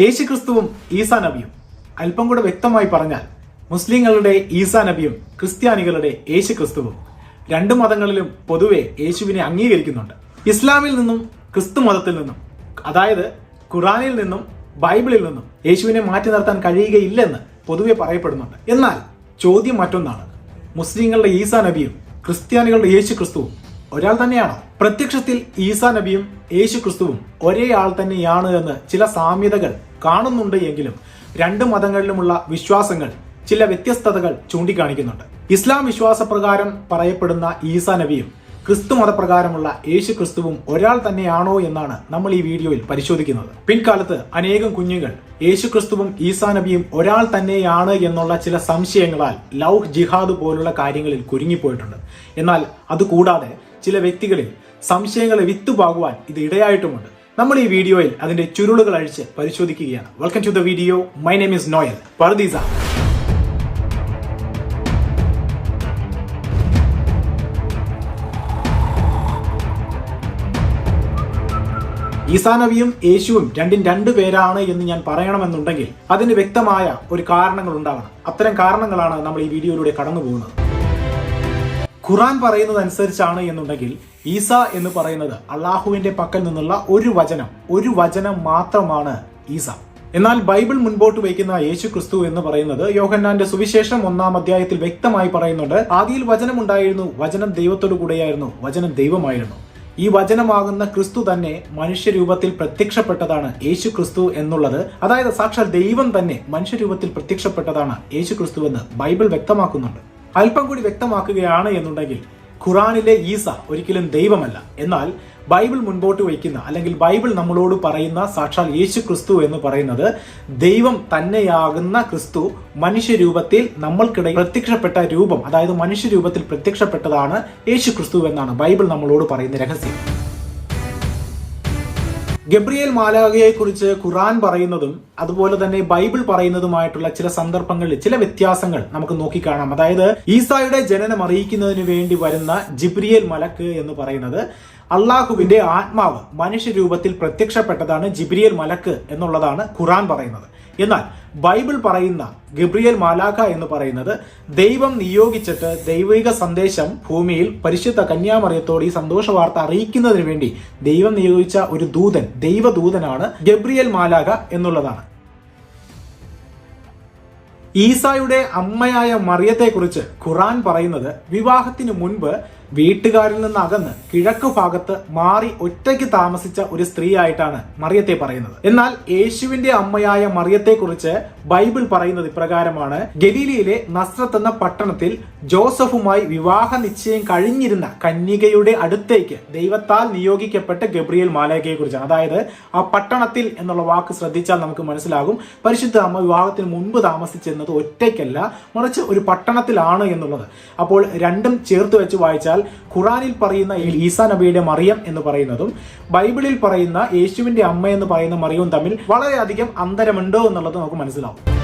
യേശുക്രിസ്തുവും ഈസാ നബിയും. അല്പം കൂടെ വ്യക്തമായി പറഞ്ഞാൽ മുസ്ലിങ്ങളുടെ ഈസാ നബിയും ക്രിസ്ത്യാനികളുടെ യേശുക്രിസ്തുവും രണ്ട് മതങ്ങളിലും പൊതുവെ യേശുവിനെ അംഗീകരിക്കുന്നുണ്ട്. ഇസ്ലാമിൽ നിന്നും ക്രിസ്തു മതത്തിൽ നിന്നും അതായത് ഖുറാനിൽ നിന്നും ബൈബിളിൽ നിന്നും യേശുവിനെ മാറ്റി നിർത്താൻ കഴിയുകയില്ലെന്ന് പൊതുവെ പറയപ്പെടുന്നുണ്ട്. എന്നാൽ ചോദ്യം മറ്റൊന്നാണ്. മുസ്ലിങ്ങളുടെ ഈസാ നബിയും ക്രിസ്ത്യാനികളുടെ യേശു ക്രിസ്തുവും ഒരാൾ തന്നെയാണോ? പ്രത്യക്ഷത്തിൽ ഈസാ നബിയും യേശു ക്രിസ്തുവും ഒരേ ആൾ തന്നെയാണ് എന്ന് ചില സാമ്യതകൾ കാണുന്നുണ്ട് എങ്കിലും രണ്ട് മതങ്ങളിലുമുള്ള വിശ്വാസങ്ങൾ ചില വ്യത്യസ്തതകൾ ചൂണ്ടിക്കാണിക്കുന്നുണ്ട്. ഇസ്ലാം വിശ്വാസപ്രകാരം പറയപ്പെടുന്ന ഈസാ നബിയും ക്രിസ്തു മതപ്രകാരമുള്ള യേശു ക്രിസ്തുവും ഒരാൾ തന്നെയാണോ എന്നാണ് നമ്മൾ ഈ വീഡിയോയിൽ പരിശോധിക്കുന്നത്. പിൻകാലത്ത് അനേകം കുഞ്ഞുങ്ങൾ യേശു ക്രിസ്തുവും ഈസാ നബിയും ഒരാൾ തന്നെയാണ് എന്നുള്ള ചില സംശയങ്ങളാൽ ലൗഹ് ജിഹാദ് പോലുള്ള കാര്യങ്ങളിൽ കുരുങ്ങിപ്പോയിട്ടുണ്ട്. എന്നാൽ അതുകൂടാതെ ചില വ്യക്തികളിൽ സംശയങ്ങളെ വിത്തുപാകുവാൻ ഇത് ഇടയായിട്ടുമുണ്ട്. നമ്മൾ ഈ വീഡിയോയിൽ അതിന്റെ ചുരുളുകൾ അഴിച്ച് പരിശോധിക്കുകയാണ്. Welcome to the video my name is Noel പർദീസ ഈസാനവിയും യേശുവും രണ്ടും രണ്ടു പേരാണ് എന്ന് ഞാൻ പറയണമെന്നുണ്ടെങ്കിൽ അതിന് വ്യക്തമായ ഒരു കാരണങ്ങൾ ഉണ്ടാവണം അത്തരം കാരണങ്ങളാണ് നമ്മൾ ഈ വീഡിയോയിലൂടെ കടന്നു പോകുന്നത് ഖുറാൻ പറയുന്നത് അനുസരിച്ചാണ് എന്നുണ്ടെങ്കിൽ ഈസ എന്ന് പറയുന്നത് അള്ളാഹുവിന്റെ പക്കൽ നിന്നുള്ള ഒരു വചനം ഒരു വചനം മാത്രമാണ് ഈസ. എന്നാൽ ബൈബിൾ മുൻപോട്ട് വയ്ക്കുന്ന യേശു ക്രിസ്തു എന്ന് പറയുന്നത് യോഹന്നാന്റെ സുവിശേഷം ഒന്നാം അധ്യായത്തിൽ വ്യക്തമായി പറയുന്നുണ്ട് ആദിയിൽ വചനം ഉണ്ടായിരുന്നു വചനം ദൈവത്തോടു കൂടെയായിരുന്നു വചനം ദൈവമായിരുന്നു. ഈ വചനമാകുന്ന ക്രിസ്തു തന്നെ മനുഷ്യരൂപത്തിൽ പ്രത്യക്ഷപ്പെട്ടതാണ് യേശു ക്രിസ്തു എന്നുള്ളത്. അതായത് സാക്ഷാൽ ദൈവം തന്നെ മനുഷ്യരൂപത്തിൽ പ്രത്യക്ഷപ്പെട്ടതാണ് യേശു ക്രിസ്തു എന്ന് ബൈബിൾ വ്യക്തമാക്കുന്നുണ്ട്. അല്പം കൂടി വ്യക്തമാക്കുകയാണ് എന്നുണ്ടെങ്കിൽ ഖുറാനിലെ ഈസ ഒരിക്കലും ദൈവമല്ല. എന്നാൽ ബൈബിൾ മുൻപോട്ട് വയ്ക്കുന്ന അല്ലെങ്കിൽ ബൈബിൾ നമ്മളോട് പറയുന്ന സാക്ഷാൽ യേശു ക്രിസ്തു എന്ന് പറയുന്നത് ദൈവം തന്നെയാകുന്ന ക്രിസ്തു മനുഷ്യരൂപത്തിൽ നമ്മൾക്കിടയിൽ പ്രത്യക്ഷപ്പെട്ട രൂപം അതായത് മനുഷ്യരൂപത്തിൽ പ്രത്യക്ഷപ്പെട്ടതാണ് യേശു ക്രിസ്തു എന്നാണ് ബൈബിൾ നമ്മളോട് പറയുന്ന രഹസ്യം. ഗബ്രിയേൽ മാലാഖയെ കുറിച്ച് ഖുറാൻ പറയുന്നതും അതുപോലെ തന്നെ ബൈബിൾ പറയുന്നതുമായിട്ടുള്ള ചില സന്ദർഭങ്ങളിൽ ചില വ്യത്യാസങ്ങൾ നമുക്ക് നോക്കിക്കാണാം. അതായത് ഈസായുടെ ജനനം അറിയിക്കുന്നതിന് വേണ്ടി വരുന്ന ജിബ്രിയേൽ മലക്ക് എന്ന് പറയുന്നത് അള്ളാഹുവിന്റെ ആത്മാവ് മനുഷ്യരൂപത്തിൽ പ്രത്യക്ഷപ്പെട്ടതാണ് ജിബ്രിയേൽ മലക്ക് എന്നുള്ളതാണ് ഖുറാൻ പറയുന്നത്. എന്നാൽ ബൈബിൾ പറയുന്ന ഗബ്രിയേൽ മാലാഖ എന്ന് പറയുന്നത് ദൈവം നിയോഗിച്ചിട്ട് ദൈവിക സന്ദേശം ഭൂമിയിൽ പരിശുദ്ധ കന്യാമറിയത്തോട് ഈ സന്തോഷ വാർത്ത അറിയിക്കുന്നതിന് വേണ്ടി ദൈവം നിയോഗിച്ച ഒരു ദൂതൻ ദൈവദൂതനാണ് ഗബ്രിയേൽ മാലാഖ എന്നുള്ളതാണ്. ഈസായുടെ അമ്മയായ മറിയത്തെക്കുറിച്ച് ഖുറാൻ പറയുന്നത് വിവാഹത്തിന് മുൻപ് വീട്ടുകാരിൽ നിന്ന് അകന്ന് കിഴക്ക് ഭാഗത്ത് മാറി ഒറ്റയ്ക്ക് താമസിച്ച ഒരു സ്ത്രീ ആയിട്ടാണ് മറിയത്തെ പറയുന്നത്. എന്നാൽ യേശുവിന്റെ അമ്മയായ മറിയത്തെ കുറിച്ച് ബൈബിൾ പറയുന്നത് ഇപ്രകാരമാണ്. ഗലീലിയിലെ നസ്രത്ത് എന്ന പട്ടണത്തിൽ ജോസഫുമായി വിവാഹ നിശ്ചയം കഴിഞ്ഞിരുന്ന കന്യകയുടെ അടുത്തേക്ക് ദൈവത്താൽ നിയോഗിക്കപ്പെട്ട ഗബ്രിയേൽ മാലേഖയെ കുറിച്ചാണ് അതായത് ആ പട്ടണത്തിൽ എന്നുള്ള വാക്ക് ശ്രദ്ധിച്ചാൽ നമുക്ക് മനസ്സിലാകും. പരിശുദ്ധ അമ്മ വിവാഹത്തിന് മുൻപ് താമസിച്ചിരുന്നത് ഒറ്റയ്ക്കല്ല മറിച്ച് ഒരു പട്ടണത്തിലാണ് എന്നുള്ളത്. അപ്പോൾ രണ്ടും ചേർത്ത് വെച്ച് വായിച്ചാൽ ഖുറാനിൽ പറയുന്ന ഈസാ നബിയുടെ മറിയം എന്ന് പറയുന്നതും ബൈബിളിൽ പറയുന്ന യേശുവിന്റെ അമ്മ എന്ന് പറയുന്ന മറിയവും തമ്മിൽ വളരെയധികം അന്തരമുണ്ടോ എന്നുള്ളത് നമുക്ക് മനസ്സിലാവും.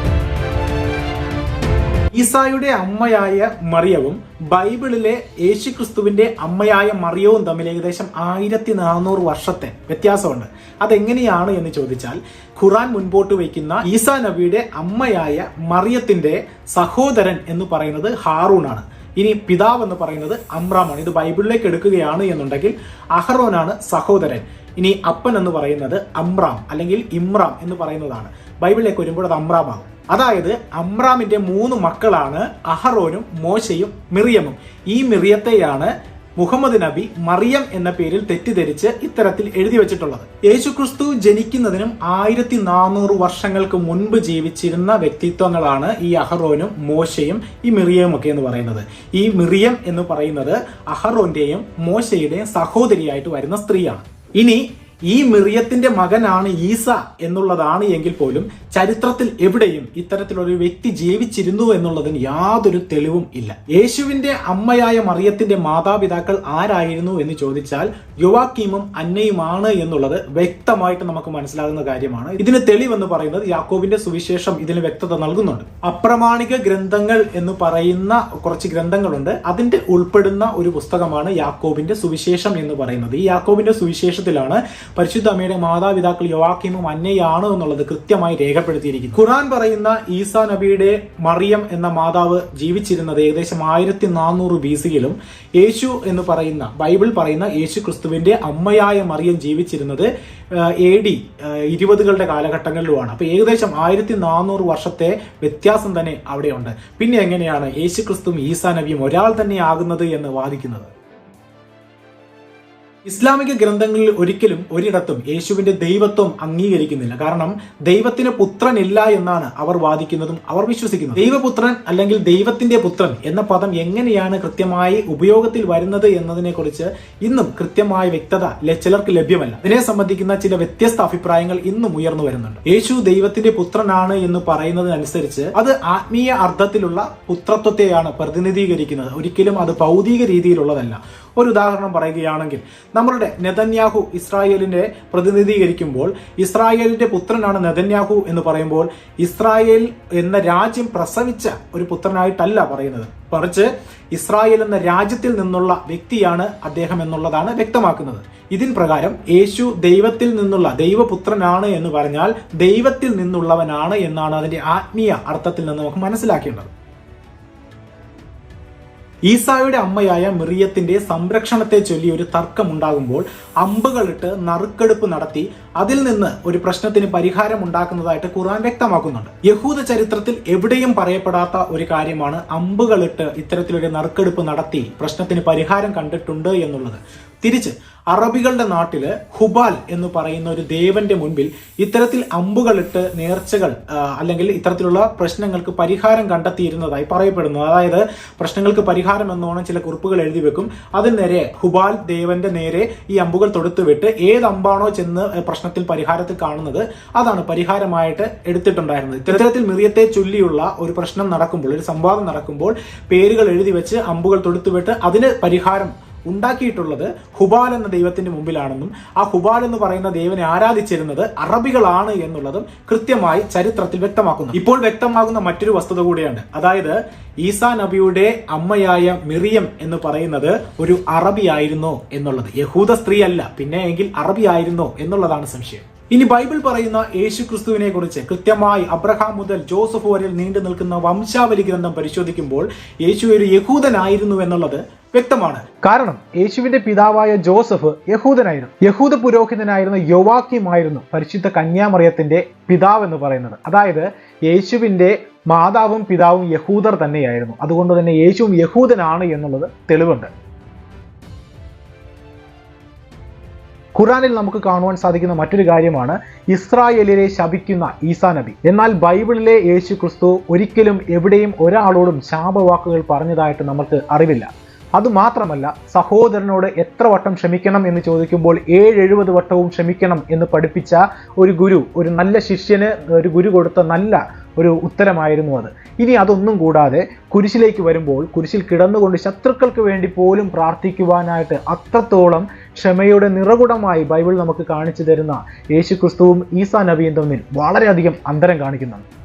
ഈസായുടെ അമ്മയായ മറിയവും ബൈബിളിലെ യേശുക്രിസ്തുവിന്റെ അമ്മയായ മറിയവും തമ്മിൽ ഏകദേശം ആയിരത്തി നാനൂറ് വർഷത്തെ വ്യത്യാസമുണ്ട്. അതെങ്ങനെയാണ് എന്ന് ചോദിച്ചാൽ ഖുറാൻ മുൻപോട്ട് വയ്ക്കുന്ന ഈസാ നബിയുടെ അമ്മയായ മറിയത്തിന്റെ സഹോദരൻ എന്ന് പറയുന്നത് ഹാറൂണാണ്. ഇനി പിതാവ് എന്ന് പറയുന്നത് അമ്രാമാണ്. ഇത് ബൈബിളിലേക്ക് എടുക്കുകയാണ് എന്നുണ്ടെങ്കിൽ അഹറോനാണ് സഹോദരൻ. ഇനി അപ്പൻ എന്ന് പറയുന്നത് അമ്രാം അല്ലെങ്കിൽ ഇമ്രാം എന്ന് പറയുന്നതാണ്. ബൈബിളിലേക്ക് വരുമ്പോൾ അത് അമ്രാമാകും അതായത് അമ്രാമിന്റെ മൂന്ന് മക്കളാണ് അഹറോനും മോശയും മിറിയമും. ഈ മിറിയത്തെയാണ് മുഹമ്മദ് നബി മറിയം എന്ന പേരിൽ തെറ്റിദ്ധരിച്ച് ഇത്തരത്തിൽ എഴുതി വെച്ചിട്ടുള്ളത്. യേശുക്രിസ്തു ജനിക്കുന്നതിനും ആയിരത്തി നാനൂറ് വർഷങ്ങൾക്ക് മുൻപ് ജീവിച്ചിരുന്ന വ്യക്തിത്വങ്ങളാണ് ഈ അഹറോനും മോശയും ഈ മിറിയവും ഒക്കെ എന്ന് പറയുന്നത്. ഈ മിറിയം എന്ന് പറയുന്നത് അഹറോന്റെയും മോശയുടെയും സഹോദരിയായിട്ട് വരുന്ന സ്ത്രീയാണ്. ഇനി ഈ മിറിയത്തിന്റെ മകനാണ് ഈസ എന്നുള്ളതാണ് എങ്കിൽ പോലും ചരിത്രത്തിൽ എവിടെയും ഇത്തരത്തിലൊരു വ്യക്തി ജീവിച്ചിരുന്നു എന്നുള്ളതിന് യാതൊരു തെളിവും ഇല്ല. യേശുവിന്റെ അമ്മയായ മറിയത്തിന്റെ മാതാപിതാക്കൾ ആരായിരുന്നു എന്ന് ചോദിച്ചാൽ യുവാക്കീമും അന്നയുമാണ് എന്നുള്ളത് വ്യക്തമായിട്ട് നമുക്ക് മനസ്സിലാകുന്ന കാര്യമാണ്. ഇതിന് തെളിവെന്ന് പറയുന്നത് യാക്കോബിന്റെ സുവിശേഷം ഇതിന് വ്യക്തത നൽകുന്നുണ്ട്. അപ്രമാണിക ഗ്രന്ഥങ്ങൾ എന്ന് പറയുന്ന കുറച്ച് ഗ്രന്ഥങ്ങളുണ്ട്. അതിന്റെ ഉൾപ്പെടുന്ന ഒരു പുസ്തകമാണ് യാക്കോബിന്റെ സുവിശേഷം എന്ന് പറയുന്നത്. ഈ യാക്കോബിന്റെ സുവിശേഷത്തിലാണ് പരിശുദ്ധ അമ്മയുടെ മാതാപിതാക്കൾ യോവാക്കിമും അന്നയാണ് എന്നുള്ളത് കൃത്യമായി രേഖപ്പെടുത്തിയിരിക്കുന്നു. ഖുറാൻ പറയുന്ന ഈസാ നബിയുടെ മറിയം എന്ന മാതാവ് ജീവിച്ചിരുന്നത് ഏകദേശം ആയിരത്തി നാനൂറ് ബി സിയിലും യേശു എന്ന് പറയുന്ന ബൈബിൾ പറയുന്ന യേശു ക്രിസ്തുവിന്റെ അമ്മയായ മറിയം ജീവിച്ചിരുന്നത് എ ഡി ഇരുപതുകളുടെ കാലഘട്ടങ്ങളിലുമാണ്. അപ്പൊ ഏകദേശം ആയിരത്തി നാനൂറ് വർഷത്തെ വ്യത്യാസം തന്നെ അവിടെയുണ്ട്. പിന്നെ എങ്ങനെയാണ് യേശു ക്രിസ്തുവും ഈസാ നബിയും ഒരാൾ തന്നെ ആകുന്നത് എന്ന് വാദിക്കുന്നത്? ഇസ്ലാമിക ഗ്രന്ഥങ്ങളിൽ ഒരിക്കലും ഒരിടത്തും യേശുവിന്റെ ദൈവത്വം അംഗീകരിക്കുന്നില്ല. കാരണം ദൈവത്തിന് പുത്രനില്ല എന്നാണ് അവർ വാദിക്കുന്നതും അവർ വിശ്വസിക്കുന്നത്. ദൈവപുത്രൻ അല്ലെങ്കിൽ ദൈവത്തിന്റെ പുത്രൻ എന്ന പദം എങ്ങനെയാണ് കൃത്യമായി ഉപയോഗത്തിൽ വരുന്നത് എന്നതിനെ കുറിച്ച് ഇന്നും കൃത്യമായ വ്യക്തത ചിലർക്ക് ലഭ്യമല്ല. ഇതിനെ സംബന്ധിക്കുന്ന ചില വ്യത്യസ്ത അഭിപ്രായങ്ങൾ ഇന്നും ഉയർന്നു വരുന്നുണ്ട്. യേശു ദൈവത്തിന്റെ പുത്രനാണ് എന്ന് പറയുന്നതിനനുസരിച്ച് അത് ആത്മീയ അർത്ഥത്തിലുള്ള പുത്രത്വത്തെയാണ് പ്രതിനിധീകരിക്കുന്നത്. ഒരിക്കലും അത് ഭൗതിക രീതിയിലുള്ളതല്ല. ഒരു ഉദാഹരണം പറയുകയാണെങ്കിൽ നമ്മളുടെ നെതന്യാഹു ഇസ്രായേലിനെ പ്രതിനിധീകരിക്കുമ്പോൾ ഇസ്രായേലിന്റെ പുത്രനാണ് നെതന്യാഹു എന്ന് പറയുമ്പോൾ ഇസ്രായേൽ എന്ന രാജ്യം പ്രസവിച്ച ഒരു പുത്രനായിട്ടല്ല പറയുന്നത്. മറിച്ച് ഇസ്രായേൽ എന്ന രാജ്യത്തിൽ നിന്നുള്ള വ്യക്തിയാണ് അദ്ദേഹം എന്നുള്ളതാണ് വ്യക്തമാക്കുന്നത്. ഇതിൻ പ്രകാരം യേശു ദൈവത്തിൽ നിന്നുള്ള ദൈവപുത്രനാണ് എന്ന് പറഞ്ഞാൽ ദൈവത്തിൽ നിന്നുള്ളവനാണ് എന്നാണ് അതിന്റെ ആത്മീയ അർത്ഥത്തിൽ നിന്ന് നമുക്ക് മനസ്സിലാക്കേണ്ടത്. ഈസായുടെ അമ്മയായ മിറിയത്തിന്റെ സംരക്ഷണത്തെ ചൊല്ലി ഒരു തർക്കം ഉണ്ടാകുമ്പോൾ അമ്പുകളിട്ട് നറുക്കെടുപ്പ് നടത്തി അതിൽ നിന്ന് ഒരു പ്രശ്നത്തിന് പരിഹാരം ഉണ്ടാക്കുന്നതായിട്ട് ഖുറാൻ വ്യക്തമാക്കുന്നുണ്ട്. യഹൂദ ചരിത്രത്തിൽ എവിടെയും പറയപ്പെടാത്ത ഒരു കാര്യമാണ് അമ്പുകളിട്ട് ഇത്തരത്തിലൊരു നറുക്കെടുപ്പ് നടത്തി പ്രശ്നത്തിന് പരിഹാരം കണ്ടിട്ടുണ്ട് എന്നുള്ളത്. തിരിച്ച് അറബികളുടെ നാട്ടിൽ ഹുബാൽ എന്ന് പറയുന്ന ഒരു ദേവന്റെ മുൻപിൽ ഇത്തരത്തിൽ അമ്പുകളിട്ട് നേർച്ചകൾ അല്ലെങ്കിൽ ഇത്തരത്തിലുള്ള പ്രശ്നങ്ങൾക്ക് പരിഹാരം കണ്ടെത്തിയിരുന്നതായി പറയപ്പെടുന്നു. അതായത് പ്രശ്നങ്ങൾക്ക് പരിഹാരം എന്നോണം ചില കുറിപ്പുകൾ എഴുതി വെക്കും. അതിന് നേരെ ഹുബാൽ ദേവന്റെ നേരെ ഈ അമ്പുകൾ തൊടുത്തുവിട്ട് ഏത് അമ്പാണോ ചെന്ന് പ്രശ്നത്തിൽ പരിഹാരത്തിൽ കാണുന്നത് അതാണ് പരിഹാരമായിട്ട് എടുത്തിട്ടുണ്ടായിരുന്നത്. ഇത്തരത്തിൽ മിറിയത്തെ ചൊല്ലിയുള്ള ഒരു പ്രശ്നം നടക്കുമ്പോൾ ഒരു സംവാദം നടക്കുമ്പോൾ പേരുകൾ എഴുതി വെച്ച് അമ്പുകൾ തൊടുത്തുവിട്ട് അതിന് പരിഹാരം ഉണ്ടാക്കിയിട്ടുള്ളത് ഹുബാൽ എന്ന ദൈവത്തിന്റെ മുമ്പിലാണെന്നും ആ ഹുബാൽ എന്ന് പറയുന്ന ദൈവനെ ആരാധിച്ചിരുന്നത് അറബികളാണ് എന്നുള്ളതും കൃത്യമായി ചരിത്രത്തിൽ വ്യക്തമാക്കുന്നു. ഇപ്പോൾ വ്യക്തമാകുന്ന മറ്റൊരു വസ്തുത കൂടിയാണ്. അതായത് ഈസാ നബിയുടെ അമ്മയായ മിറിയം എന്ന് പറയുന്നത് ഒരു അറബി ആയിരുന്നോ എന്നുള്ളത്. യഹൂദ സ്ത്രീ അല്ല പിന്നെ എങ്കിൽ അറബി ആയിരുന്നോ എന്നുള്ളതാണ് സംശയം. ഇനി ബൈബിൾ പറയുന്ന യേശു ക്രിസ്തുവിനെ കുറിച്ച് കൃത്യമായി അബ്രഹാം മുതൽ ജോസഫ് വരെ നീണ്ടു നിൽക്കുന്ന വംശാവലി ഗ്രന്ഥം പരിശോധിക്കുമ്പോൾ യേശു ഒരു യഹൂദനായിരുന്നു എന്നുള്ളത് വ്യക്തമാണ്. കാരണം യേശുവിന്റെ പിതാവായ ജോസഫ് യഹൂദനായിരുന്നു. യഹൂദ പുരോഹിതനായിരുന്ന യുവാക്യമായിരുന്നു പരിശുദ്ധ കന്യാമറിയത്തിന്റെ പിതാവ് എന്ന് പറയുന്നത്. അതായത് യേശുവിന്റെ മാതാവും പിതാവും യഹൂദർ തന്നെയായിരുന്നു. അതുകൊണ്ട് തന്നെ യേശുവും യഹൂദനാണ് എന്നുള്ളത് തെളിവുണ്ട്. ഖുറാനിൽ നമുക്ക് കാണുവാൻ സാധിക്കുന്ന മറ്റൊരു കാര്യമാണ് ഇസ്രായേലിനെ ശപിക്കുന്ന ഈസാ നബി. എന്നാൽ ബൈബിളിലെ യേശു ക്രിസ്തു ഒരിക്കലും എവിടെയും ഒരാളോടും ശാപവാക്കുകൾ പറഞ്ഞതായിട്ട് നമുക്ക് അറിവില്ല. അതുമാത്രമല്ല സഹോദരനോട് എത്ര വട്ടം ക്ഷമിക്കണം എന്ന് ചോദിക്കുമ്പോൾ ഏഴ് എഴുപത് വട്ടവും ക്ഷമിക്കണം എന്ന് പഠിപ്പിച്ച ഒരു ഗുരു ഒരു നല്ല ശിഷ്യന് ഒരു ഗുരു കൊടുത്ത നല്ല ഒരു ഉത്തരമായിരുന്നു അത്. ഇനി അതൊന്നും കൂടാതെ കുരിശിലേക്ക് വരുമ്പോൾ കുരിശിൽ കിടന്നുകൊണ്ട് ശത്രുക്കൾക്ക് വേണ്ടി പോലും പ്രാർത്ഥിക്കുവാനായിട്ട് അത്രത്തോളം ക്ഷമയുടെ നിറകുടമായി ബൈബിൾ നമുക്ക് കാണിച്ചു തരുന്ന യേശു ക്രിസ്തുവും ഈസാ നബിയും തമ്മിൽ വളരെയധികം അന്തരം കാണിക്കുന്നുണ്ട്.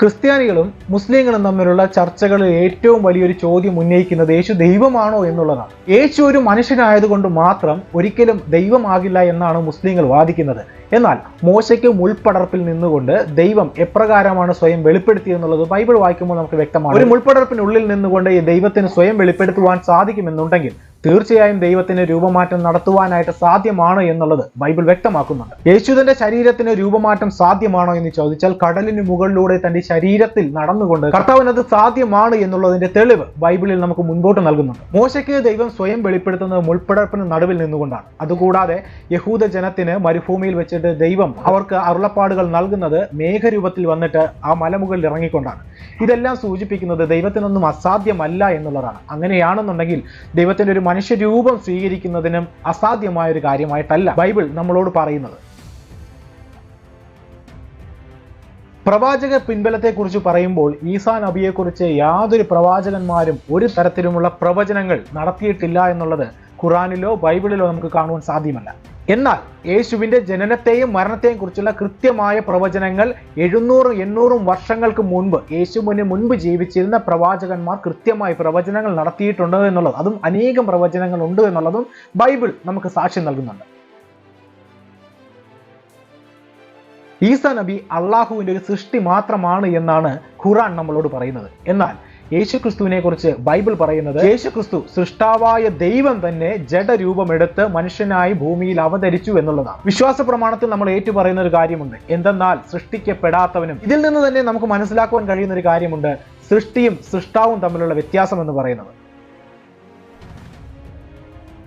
ക്രിസ്ത്യാനികളും മുസ്ലിങ്ങളും തമ്മിലുള്ള ചർച്ചകളിൽ ഏറ്റവും വലിയൊരു ചോദ്യം ഉന്നയിക്കുന്നത് യേശു ദൈവമാണോ എന്നുള്ളതാണ്. യേശു ഒരു മനുഷ്യനായതുകൊണ്ട് മാത്രം ഒരിക്കലും ദൈവമാകില്ല എന്നാണ് മുസ്ലിങ്ങൾ വാദിക്കുന്നത്. എന്നാൽ മോശയ്ക്ക് മുൾപ്പടർപ്പിൽ നിന്നുകൊണ്ട് ദൈവം എപ്രകാരമാണ് സ്വയം വെളിപ്പെടുത്തിയെന്നുള്ളത് ബൈബിൾ വായിക്കുമ്പോൾ നമുക്ക് വ്യക്തമാണ്. ഒരു മുൾപ്പടർപ്പിനുള്ളിൽ നിന്നുകൊണ്ട് ഈ ദൈവത്തിന് സ്വയം വെളിപ്പെടുത്തുവാൻ സാധിക്കുമെന്നുണ്ടെങ്കിൽ തീർച്ചയായും ദൈവത്തിന് രൂപമാറ്റം നടത്തുവാനായിട്ട് സാധ്യമാണ് എന്നുള്ളത് ബൈബിൾ വ്യക്തമാക്കുന്നുണ്ട്. യേശുദന്റെ ശരീരത്തിന് രൂപമാറ്റം സാധ്യമാണോ എന്ന് ചോദിച്ചാൽ കടലിന് മുകളിലൂടെ തന്റെ ശരീരത്തിൽ നടന്നുകൊണ്ട് കർത്താവിന് അത് സാധ്യമാണ് എന്നുള്ളതിന്റെ തെളിവ് ബൈബിളിൽ നമുക്ക് മുൻപോട്ട് നൽകുന്നുണ്ട്. മോശയ്ക്ക് ദൈവം സ്വയം വെളിപ്പെടുത്തുന്നത് മുൾപ്പടർപ്പിന് നടുവിൽ നിന്നുകൊണ്ടാണ്. അതുകൂടാതെ യഹൂദ ജനത്തിന് മരുഭൂമിയിൽ വെച്ചിട്ട് ദൈവം അവർക്ക് അരുളപ്പാടുകൾ നൽകുന്നത് മേഘരൂപത്തിൽ വന്നിട്ട് ആ മലമുകളിൽ ഇറങ്ങിക്കൊണ്ടാണ്. ഇതെല്ലാം സൂചിപ്പിക്കുന്നത് ദൈവത്തിനൊന്നും അസാധ്യമല്ല എന്നുള്ളതാണ്. അങ്ങനെയാണെന്നുണ്ടെങ്കിൽ ദൈവത്തിന്റെ ഒരു മനുഷ്യരൂപം സ്വീകരിക്കുന്നതിനും അസാധ്യമായ ഒരു കാര്യമായിട്ടല്ല ബൈബിൾ നമ്മളോട് പറയുന്നത്. പ്രവാചക പിൻബലത്തെക്കുറിച്ച് പറയുമ്പോൾ ഈസാൻ നബിയെക്കുറിച്ച് യാതൊരു പ്രവാചകന്മാരും ഒരു തരത്തിലുമുള്ള പ്രവചനങ്ങൾ നടത്തിയിട്ടില്ല എന്നുള്ളത് ഖുറാനിലോ ബൈബിളിലോ നമുക്ക് കാണുവാൻ സാധ്യമല്ല. എന്നാൽ യേശുവിന്റെ ജനനത്തെയും മരണത്തെയും കുറിച്ചുള്ള കൃത്യമായ പ്രവചനങ്ങൾ എഴുന്നൂറും എണ്ണൂറും വർഷങ്ങൾക്ക് മുൻപ് യേശുവിന് മുൻപ് ജീവിച്ചിരുന്ന പ്രവാചകന്മാർ കൃത്യമായി പ്രവചനങ്ങൾ നടത്തിയിട്ടുണ്ട് എന്നുള്ളത് അതും അനേകം പ്രവചനങ്ങൾ ഉണ്ട് എന്നുള്ളതും ബൈബിൾ നമുക്ക് സാക്ഷ്യം നൽകുന്നുണ്ട്. ഈസ നബി അള്ളാഹുവിന്റെ ഒരു സൃഷ്ടി മാത്രമാണ് എന്നാണ് ഖുറാൻ നമ്മളോട് പറയുന്നത്. എന്നാൽ യേശുക്രിസ്തുവിനെ കുറിച്ച് ബൈബിൾ പറയുന്നത് യേശുക്രിസ്തു സൃഷ്ടാവായ ദൈവം തന്നെ ജഡരൂപമെടുത്ത് മനുഷ്യനായി ഭൂമിയിൽ അവതരിച്ചു എന്നുള്ളതാണ്. വിശ്വാസ പ്രമാണത്തിൽ നമ്മൾ ഏറ്റു പറയുന്ന ഒരു കാര്യമുണ്ട്. എന്തെന്നാൽ സൃഷ്ടിക്കപ്പെടാത്തവനും ഇതിൽ നിന്ന് തന്നെ നമുക്ക് മനസ്സിലാക്കുവാൻ കഴിയുന്ന ഒരു കാര്യമുണ്ട്. സൃഷ്ടിയും സൃഷ്ടാവും തമ്മിലുള്ള വ്യത്യാസം എന്ന് പറയുന്നത്.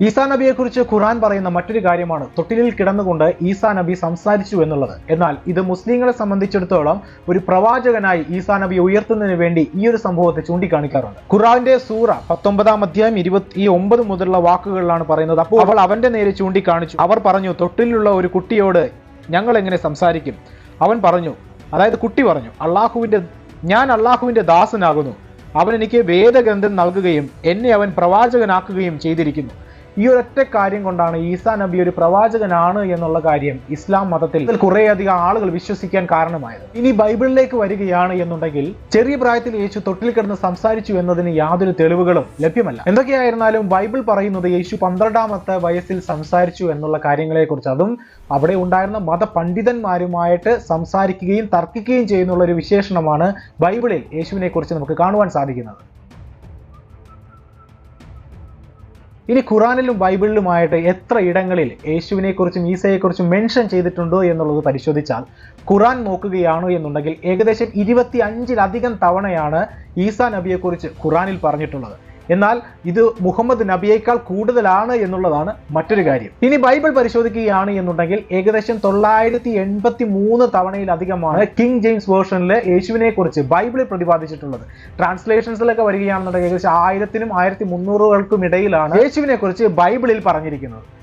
ഈസാ നബിയെ കുറിച്ച് ഖുറാൻ പറയുന്ന മറ്റൊരു കാര്യമാണ് തൊട്ടിലിൽ കിടന്നുകൊണ്ട് ഈസാ നബി സംസാരിച്ചു എന്നുള്ളത്. എന്നാൽ ഇത് മുസ്ലിങ്ങളെ സംബന്ധിച്ചിടത്തോളം ഒരു പ്രവാചകനായി ഈസാ നബി ഉയർത്തുന്നതിന് വേണ്ടി ഈ ഒരു സംഭവത്തെ ചൂണ്ടിക്കാണിക്കാറുണ്ട്. ഖുറാന്റെ സൂറ പത്തൊമ്പതാം അധ്യായം ഇരുപത്തി ഒമ്പത് മുതലുള്ള വാക്കുകളിലാണ് പറയുന്നത്. അപ്പോൾ അവൾ അവന്റെ നേരെ ചൂണ്ടിക്കാണിച്ചു. അവർ പറഞ്ഞു തൊട്ടിലുള്ള ഒരു കുട്ടിയോട് ഞങ്ങൾ എങ്ങനെ സംസാരിക്കും? അവൻ പറഞ്ഞു അതായത് കുട്ടി പറഞ്ഞു അള്ളാഹുവിന്റെ ഞാൻ അള്ളാഹുവിന്റെ ദാസനാകുന്നു. അവൻ എനിക്ക് വേദഗ്രന്ഥം നൽകുകയും എന്നെ അവൻ പ്രവാചകനാക്കുകയും ചെയ്തിരിക്കുന്നു. ഈ ഒരൊറ്റ കാര്യം കൊണ്ടാണ് ഈസാ നബി ഒരു പ്രവാചകനാണ് എന്നുള്ള കാര്യം ഇസ്ലാം മതത്തിൽ കുറേയധികം ആളുകൾ വിശ്വസിക്കാൻ കാരണമായത്. ഇനി ബൈബിളിലേക്ക് വരികയാണ് എന്നുണ്ടെങ്കിൽ ചെറിയ പ്രായത്തിൽ യേശു തൊട്ടിൽ കിടന്ന് സംസാരിച്ചു എന്നതിന് യാതൊരു തെളിവുകളും ലഭ്യമല്ല. എന്തൊക്കെയായിരുന്നാലും ബൈബിൾ പറയുന്നത് യേശു പന്ത്രണ്ടാമത്തെ വയസ്സിൽ സംസാരിച്ചു എന്നുള്ള കാര്യങ്ങളെക്കുറിച്ച്. അതും അവിടെ ഉണ്ടായിരുന്ന മതപണ്ഡിതന്മാരുമായിട്ട് സംസാരിക്കുകയും തർക്കിക്കുകയും ചെയ്യുന്നുള്ള ഒരു വിശേഷണമാണ് ബൈബിളിൽ യേശുവിനെ കുറിച്ച് നമുക്ക് കാണുവാൻ സാധിക്കുന്നത്. ഇനി ഖുറാനിലും ബൈബിളിലുമായിട്ട് എത്ര ഇടങ്ങളിൽ യേശുവിനെക്കുറിച്ചും ഈസയെക്കുറിച്ചും മെൻഷൻ ചെയ്തിട്ടുണ്ടോ എന്നുള്ളത് പരിശോധിച്ചാൽ ഖുറാൻ നോക്കുകയാണോ എന്നുണ്ടെങ്കിൽ ഏകദേശം ഇരുപത്തി അഞ്ചിലധികം തവണയാണ് ഈസ നബിയെക്കുറിച്ച് ഖുറാനിൽ പറഞ്ഞിട്ടുള്ളത്. എന്നാൽ ഇത് മുഹമ്മദ് നബിയേക്കാൾ കൂടുതലാണ് എന്നുള്ളതാണ് മറ്റൊരു കാര്യം. ഇനി ബൈബിൾ പരിശോധിക്കുകയാണ് എന്നുണ്ടെങ്കിൽ ഏകദേശം തൊള്ളായിരത്തി എൺപത്തി മൂന്ന് തവണയിലധികമാണ് കിങ് ജെയിംസ് വേർഷനിൽ യേശുവിനെ കുറിച്ച് ബൈബിളിൽ പ്രതിപാദിച്ചിട്ടുള്ളത്. ട്രാൻസ്ലേഷൻസിലൊക്കെ വരികയാണെന്നുണ്ടെങ്കിൽ ഏകദേശം ആയിരത്തിനും ആയിരത്തി മുന്നൂറുകൾക്കും ഇടയിലാണ് യേശുവിനെ കുറിച്ച് ബൈബിളിൽ പറഞ്ഞിരിക്കുന്നത്.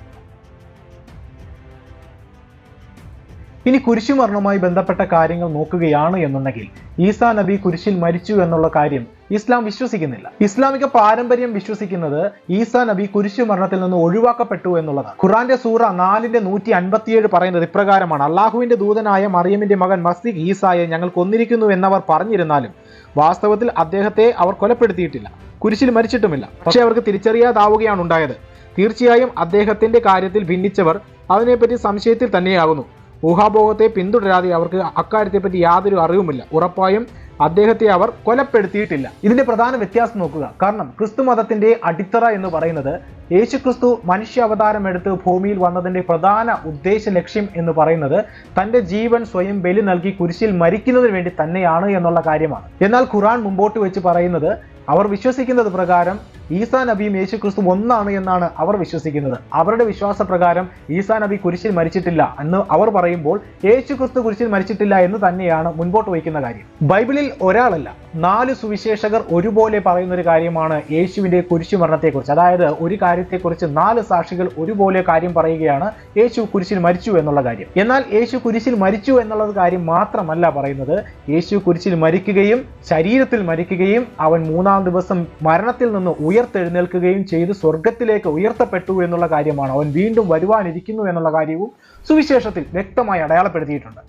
ഇനി കുരിശുമരണവുമായി ബന്ധപ്പെട്ട കാര്യങ്ങൾ നോക്കുകയാണ് എന്നുണ്ടെങ്കിൽ ഈസാ നബി കുരിശിൽ മരിച്ചു എന്നുള്ള കാര്യം ഇസ്ലാം വിശ്വസിക്കുന്നില്ല. ഇസ്ലാമിക പാരമ്പര്യം വിശ്വസിക്കുന്നത് ഈസാ നബി കുരിശു മരണത്തിൽ നിന്ന് ഒഴിവാക്കപ്പെട്ടു എന്നുള്ളതാണ്. ഖുറാന്റെ സൂറ നാലിന്റെ നൂറ്റി അൻപത്തിയേഴ് പറയുന്നത് ഇപ്രകാരമാണ്. അള്ളാഹുവിന്റെ ദൂതനായ മറിയമിന്റെ മകൻ മസ്തിഖ് ഈസായെ ഞങ്ങൾ കൊന്നിരിക്കുന്നു എന്നവർ പറഞ്ഞിരുന്നാലും വാസ്തവത്തിൽ അദ്ദേഹത്തെ അവർ കൊലപ്പെടുത്തിയിട്ടില്ല. കുരിശിൽ മരിച്ചിട്ടുമില്ല. പക്ഷേ അവർക്ക് തിരിച്ചറിയാതാവുകയാണ് ഉണ്ടായത്. തീർച്ചയായും അദ്ദേഹത്തിന്റെ കാര്യത്തിൽ ഭിന്നിച്ചവർ അതിനെപ്പറ്റി സംശയത്തിൽ തന്നെയാകുന്നു. ഊഹാഭോഗത്തെ പിന്തുടരാതെ അവർക്ക് അക്കാര്യത്തെപ്പറ്റി യാതൊരു അറിവുമില്ല. ഉറപ്പായും അദ്ദേഹത്തെ അവർ കൊലപ്പെടുത്തിയിട്ടില്ല. ഇതിന്റെ പ്രധാന വ്യത്യാസം നോക്കുക. കാരണം ക്രിസ്തു മതത്തിന്റെ അടിത്തറ എന്ന് പറയുന്നത് യേശു ക്രിസ്തു മനുഷ്യ അവതാരം എടുത്ത് ഭൂമിയിൽ വന്നതിന്റെ പ്രധാന ഉദ്ദേശ ലക്ഷ്യം എന്ന് പറയുന്നത് തന്റെ ജീവൻ സ്വയം ബലി നൽകി കുരിശിൽ മരിക്കുന്നതിന് വേണ്ടി തന്നെയാണ് എന്നുള്ള കാര്യമാണ്. എന്നാൽ ഖുറാൻ മുമ്പോട്ട് വെച്ച് പറയുന്നത് അവർ വിശ്വസിക്കുന്നത് പ്രകാരം ഈസാ നബിയും യേശു ക്രിസ്തു ഒന്നാണ് എന്നാണ് അവർ വിശ്വസിക്കുന്നത്. അവരുടെ വിശ്വാസ പ്രകാരം ഈസാ നബി കുരിശിൽ മരിച്ചിട്ടില്ല എന്ന് അവർ പറയുമ്പോൾ യേശു ക്രിസ്തു കുരിശിൽ മരിച്ചിട്ടില്ല എന്ന് തന്നെയാണ് മുൻപോട്ട് വയ്ക്കുന്ന കാര്യം. ബൈബിളിൽ ഒരാളല്ല നാല് സുവിശേഷകർ ഒരുപോലെ പറയുന്ന ഒരു കാര്യമാണ് യേശുവിന്റെ കുരിശു മരണത്തെക്കുറിച്ച് അതായത് ഒരു കാര്യത്തെക്കുറിച്ച് നാല് സാക്ഷികൾ ഒരുപോലെ കാര്യം പറയുകയാണ് യേശു കുരിശിൽ മരിച്ചു എന്നുള്ള കാര്യം. എന്നാൽ യേശു കുരിശിൽ മരിച്ചു എന്നുള്ളത് കാര്യം മാത്രമല്ല പറയുന്നത്. യേശു കുരിശിൽ മരിക്കുകയും ശരീരത്തിൽ മരിക്കുകയും അവൻ മൂന്നാം ദിവസം മരണത്തിൽ നിന്ന് ഉയർത്തെഴുന്നേൽക്കുകയും ചെയ്ത് സ്വർഗത്തിലേക്ക് ഉയർത്തപ്പെട്ടു എന്നുള്ള കാര്യമാണ്. അവൻ വീണ്ടും വരുവാനിരിക്കുന്നു എന്നുള്ള കാര്യവും സുവിശേഷത്തിൽ വ്യക്തമായി അടയാളപ്പെടുത്തിയിട്ടുണ്ട്.